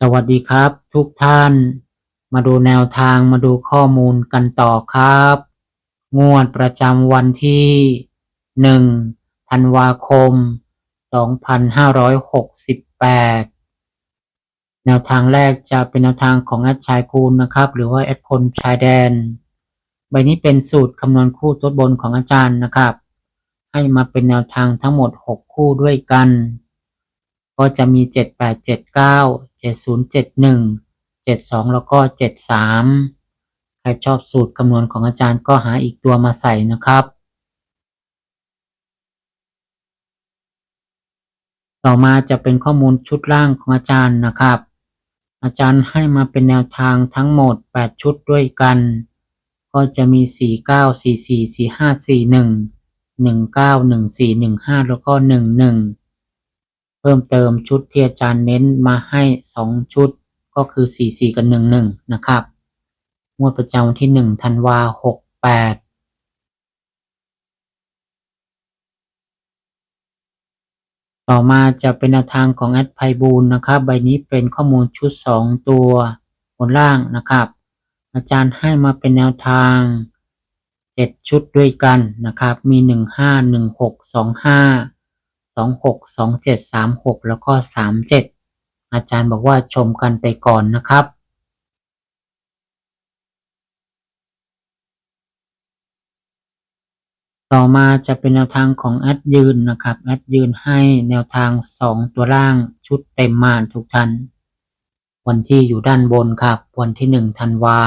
สวัสดีครับทุกท่าน มาดูแนวทางมาดูข้อมูลกันต่อครับ งวดประจำวันที่หนึ่งธันวาคม 2568 แนวทางแรกจะเป็นแนวทางของแอดชายคูณนะครับ หรือว่าแอดพลชายแดน ใบนี้เป็นสูตรคำนวณคู่ตัวบนของอาจารย์นะครับ ให้มาเป็นแนวทางทั้งหมด 6 คู่ด้วยกัน ก็จะมี 7879 7071 72 แล้วก็ 73 ใครชอบสูตรคำนวณของอาจารย์ก็หาอีกตัวมาใส่นะครับ ต่อมาจะเป็นข้อมูลชุดล่างของอาจารย์นะครับ อาจารย์ให้มาเป็นแนวทางทั้งหมด 8 ชุดด้วยกัน ก็จะมี 49 44 45 41 19 14 15 แล้วก็ 11 พิ่มเติมชุดที่อาจารย์เน้นมาให้ 2 ชุดก็คือ 44 กับ 11 นะครับ งวดประจำวันที่ 1 ธันวา 68 ต่อมาจะเป็นแนวทางของแอดไพบูลนะครับ ใบนี้เป็นข้อมูลชุด 2 ตัวบนล่างนะครับ อาจารย์ให้มาเป็นแนวทาง 7 ชุดด้วยกันนะครับ มี 15 16 25 26 27 36แล้วก็37อาจารย์บอกว่าชมกันไปก่อนนะครับต่อมาจะเป็นแนวทางของแอดยืนนะครับแอดยืนให้แนวทาง 2 ตัวล่างชุดเต็มมาทุกท่านวันที่อยู่ด้านบนครับ วันที่1ธันวา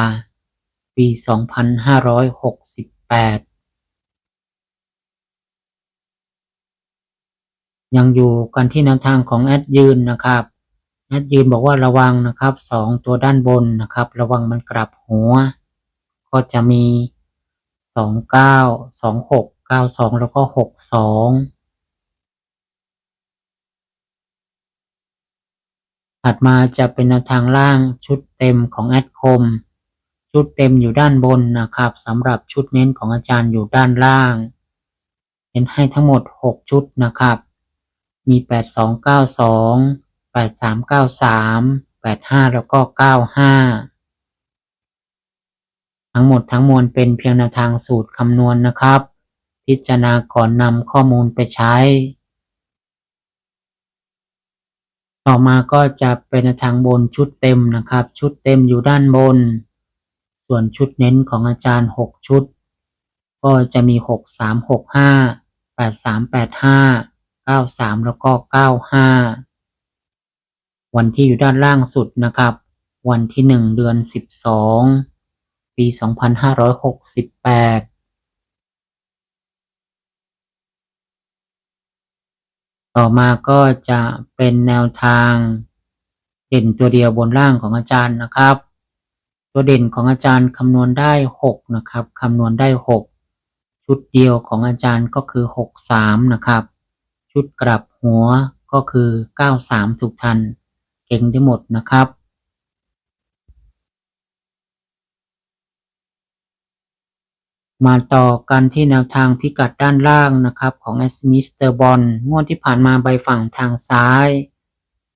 ปี 2568 ยังอยู่กันที่แนวทางของแอดยืนนะครับแอดยืนบอกว่าระวังนะครับ2ตัวด้านบนนะครับ ระวังมันกลับหัว ก็จะมี29 26 92แล้วก็62ถัดมาจะเป็นแนวทางล่างชุดเต็มของแอดคม ชุดเต็มอยู่ด้านบนนะครับสำหรับชุดเน้นของอาจารย์อยู่ด้านล่างเน้นให้ทั้งหมด 6 ชุดนะครับ มี 8292 8393 85 แล้วก็ 95 ทั้งหมดทั้งมวลเป็นเพียงแนวทางสูตรคำนวณนะครับ พิจารณาก่อนนำข้อมูลไปใช้ ต่อมาก็จะเป็นแนวทางบนชุดเต็มนะครับ ชุดเต็มอยู่ด้านบน ส่วนชุดเน้นของอาจารย์ 6 ชุด ก็จะมี 6365 8385 93แล้วก็95วันที่อยู่ด้านล่างสุดนะครับ วันที่1เดือน12ปี2568ต่อมาก็จะเป็นแนวทาง เด่นตัวเดียวบนล่างของอาจารย์นะครับ ตัวเด่นของอาจารย์คำนวณได้6นะครับคำนวณได้6ชุดเดียวของอาจารย์ก็คือ63นะครับ ชุดกลับหัวก็คือ 93 ถูกทัน เก่งได้หมดนะครับ มาต่อกันที่แนวทางพิกัดด้านล่างนะครับ ของ s อ m สเตอร์บอลงวดที่ผ่านมาใบฝั่งทางซ้าย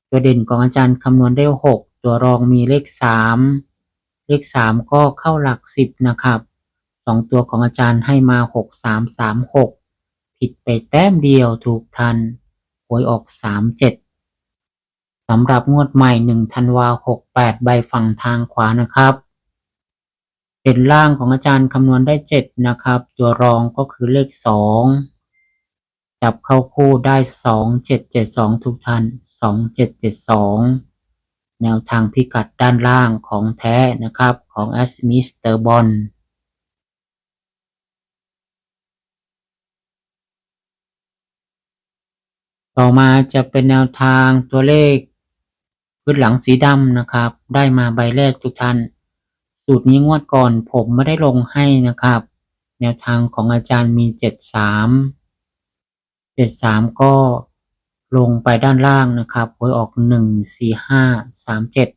ตัวเด่นของอาจารย์คำนวณได้ 6 ตัวรองมีเลข 3 เลข 3 ก็เข้าหลัก 10 นะครับ 2 ตัวของอาจารย์ให้มา 6 3 3 6 ผิดไปแต้มเดียวถูกทันหวยออก 3 7สำหรับงวดใหม่1ธันวา68 ใบฝั่งทางขวานะครับเด่นล่างของอาจารย์คำนวณได้เจ็ดนะครับ ตัวรองก็คือเลขสองจับเข้าคู่ได้สองเจ็ดเจ็ดสองทุกท่านสองเจ็ดเจ็ดสองแนวทางพิกัดด้านล่างของแท้นะครับของแอสมิสเตอร์บอล ต่อมาจะเป็นแนวทางตัวเลขพื้นหลังสีดำนะครับ ได้มาใบแรกทุกท่าน สูตรนี้งวดก่อนผมไม่ได้ลงให้นะครับ แนวทางของอาจารย์มีเจ็ดสามเจ็ดสามก็ลงไปด้านล่างนะครับหวยออกหนึ่งสี่ห้าสามเจ็ด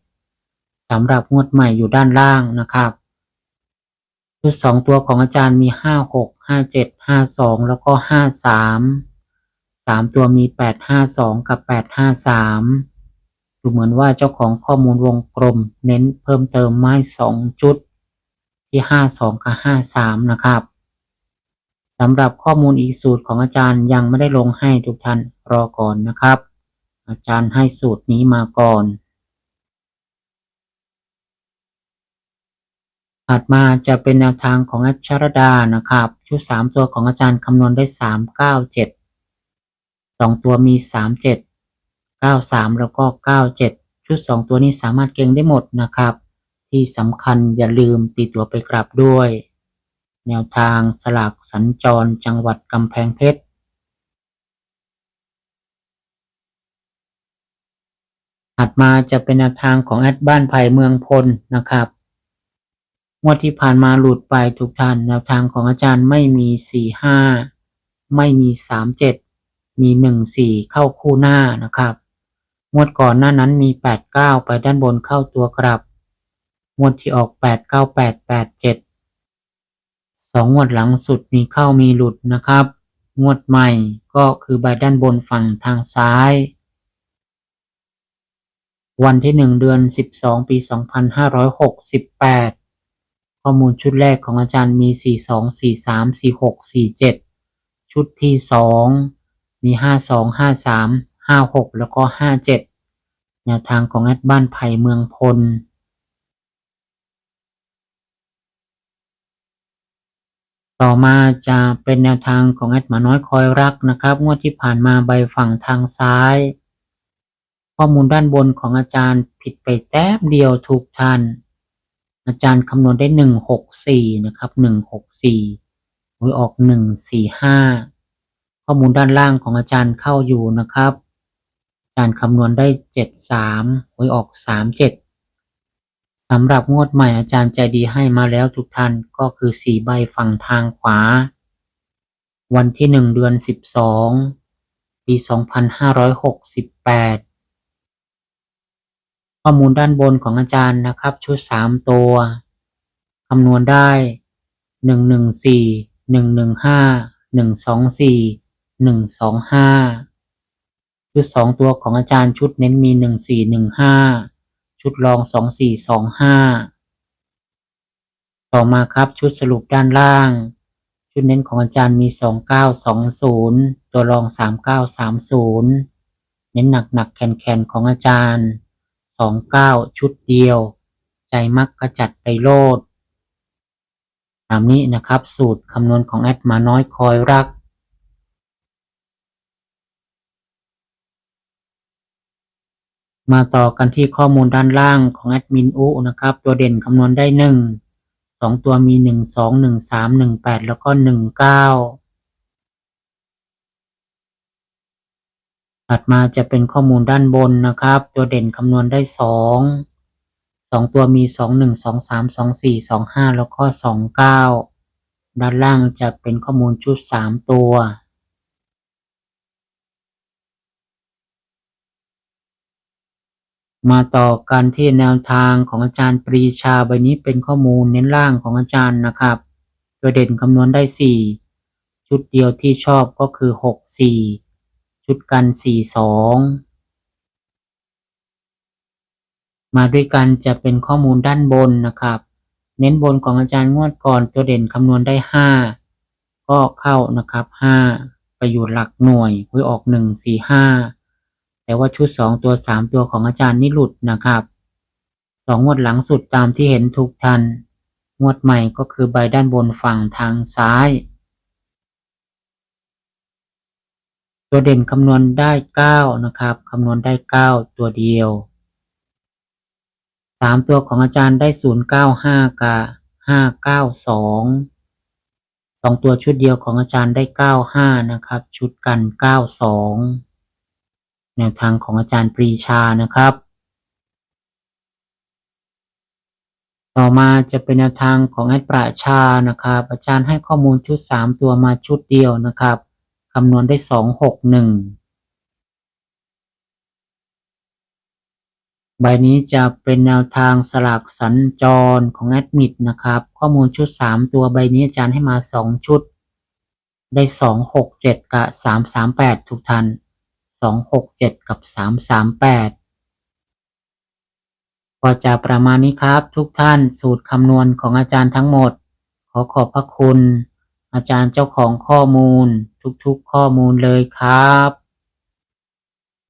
สำหรับงวดใหม่อยู่ด้านล่างนะครับชุดสองตัวของอาจารย์มีห้าหกห้าเจ็ดห้าสองแล้วก็ห้าสาม สามตัวมีแปดห้าสองกับแปดห้าสามดูเหมือนว่าเจ้าของข้อมูลวงกลมเน้นเพิ่มเติมไม้สองจุด ที่ห้าสองกับห้าสามนะครับสำหรับข้อมูลอีกสูตรของอาจารย์ยังไม่ได้ลงให้ทุกท่านรอก่อนนะครับ อาจารย์ให้สูตรนี้มาก่อนถัดมาจะเป็นแนวทางของอัชรดานะครับ ชุดสามตัวของอาจารย์คำนวณได้สามเก้าเจ็ด สองตัวมีสามเจ็ดเก้าสามแล้วก็เก้าเจ็ดชุดสองตัวนี้สามารถเก่งได้หมดนะครับ ที่สำคัญอย่าลืมตีตัวไปกลับด้วย แนวทางสลากสัญจรจังหวัดกำแพงเพชรถัดมาจะเป็นแนวทางของแอดบ้านไผ่เมืองพลนะครับงวดที่ผ่านมาหลุดไปทุกท่านแนวทางของอาจารย์ไม่มีสี่ห้าไม่มีสา มีหนึ่งสี่เข้าคู่หน้านะครับ งวดก่อนหน้านั้นมีแปดเก้าไปด้านบนเข้าตัวกลับ งวดที่ออกแปดเก้าแปดแปดเจ็ดสองงวดหลังสุดมีเข้ามีหลุดนะครับ งวดใหม่ก็คือใบด้านบนฝั่งทางซ้าย วันที่หนึ่งเดือนสิบสองปีสองพันห้าร้อยหกสิบแปดข้อมูลชุดแรกของอาจารย์มีสี่สองสี่สามสี่หกสี่เจ็ดชุดที่สอง มีห้าสองห้าสามห้าหกแล้วก็ห้าเจ็ดแนวทางของแอดบ้านไผ่เมืองพล ต่อมาจะเป็นแนวทางของแอดหมาน้อยคอยรักนะครับ งวดที่ผ่านมาใบฝั่งทางซ้าย ข้อมูลด้านบนของอาจารย์ผิดไปแต้มเดียวถูกท่านอาจารย์คำนวณได้หนึ่งหกสี่นะครับหนึ่งหกสี่หวยออกหนึ่งสี่ห้า ข้อมูลด้านล่างของอาจารย์เข้าอยู่นะครับ อาจารย์คำนวณได้เจ็ดสามหวยออกสามเจ็ดสำหรับงวดใหม่อาจารย์ใจดีให้มาแล้วทุกท่านก็คือสี่ใบฝั่งทางขวา วันที่หนึ่งเดือนสิบสองปีสองพันห้าร้อยหกสิบแปดข้อมูลด้านบนของอาจารย์นะครับ ชุดสามตัวคำนวณได้หนึ่งหนึ่งสี่หนึ่งหนึ่งห้าหนึ่งสองสี่ หนึ่งสองห้าชุดสองตัวของอาจารย์ชุดเน้นมีหนึ่งสี่หนึ่งห้าชุดรองสองสี่สองห้าต่อมาครับชุดสรุปด้านล่าง ชุดเน้นของอาจารย์มีสองเก้าสองศูนย์ตัวรองสามเก้าสามศูนย์เน้นหนักหนักแขนแขนของอาจารย์สองเก้าชุดเดียว ใจมักกระจัดไปโลดตามนี้นะครับสูตรคำนวณของแอดมาน้อยคอยรัก มาต่อกันที่ข้อมูลด้านล่างของแอดมินอุนะครับ ตัวเด่นคำนวณได้หนึ่งสองตัวมีหนึ่งสองหนึ่งสามหนึ่งแปดแล้วก็หนึ่งเก้าถัดมาจะเป็นข้อมูลด้านบนนะครับ ตัวเด่นคำนวณได้สองสองตัวมีสองหนึ่งสองสามสองสี่สองห้าแล้วก็สองเก้าด้านล่างจะเป็นข้อมูลชุดสามตัว มาต่อกันที่แนวทางของอาจารย์ปรีชาใบนี้เป็นข้อมูลเน้นล่างของอาจารย์นะครับตัวเด่นคำนวณได้สี่ชุดเดียวที่ชอบก็คือหกสี่ชุดกันสี่สองมาด้วยกันจะเป็นข้อมูลด้านบนนะครับ เน้นบนของอาจารย์งวดก่อนตัวเด่นคำนวณได้ห้าก็เข้านะครับห้าไปอยู่หลักหน่วยหวยออกหนึ่งสี่ห้า แต่ว่าชุดสองตัวสามตัวของอาจารย์นี่หลุดนะครับสองงวดหลังสุดตามที่เห็นทุกทัน งวดใหม่ก็คือใบด้านบนฝั่งทางซ้าย ตัวเด่นคำนวณได้เก้านะครับคำนวณได้เก้าตัวเดียวสามตัวของอาจารย์ได้ศูนย์เก้าห้ากับห้าเก้าสองสองตัวชุดเดียวของอาจารย์ได้เก้าห้านะครับ ชุดกันเก้าสอง แนวทางของอาจารย์ปรีชานะครับ ต่อมาจะเป็นแนวทางของแอดประชานะครับ อาจารย์ให้ข้อมูลชุด 3 ตัวมาชุดเดียวนะครับคำนวณได้ 261ใบนี้จะเป็นแนวทางสลากสัญจรของแอดมิดนะครับ ข้อมูลชุด 3 ตัวใบนี้อาจารย์ให้มา 2 ชุด ได้ 267 กับ 338 ทุกท่าน 267กับ338ก็จะประมาณนี้ครับ ทุกท่านสูตรคำนวณของอาจารย์ทั้งหมด ขอขอบพระคุณ อาจารย์เจ้าของข้อมูล ทุกๆข้อมูลเลยครับ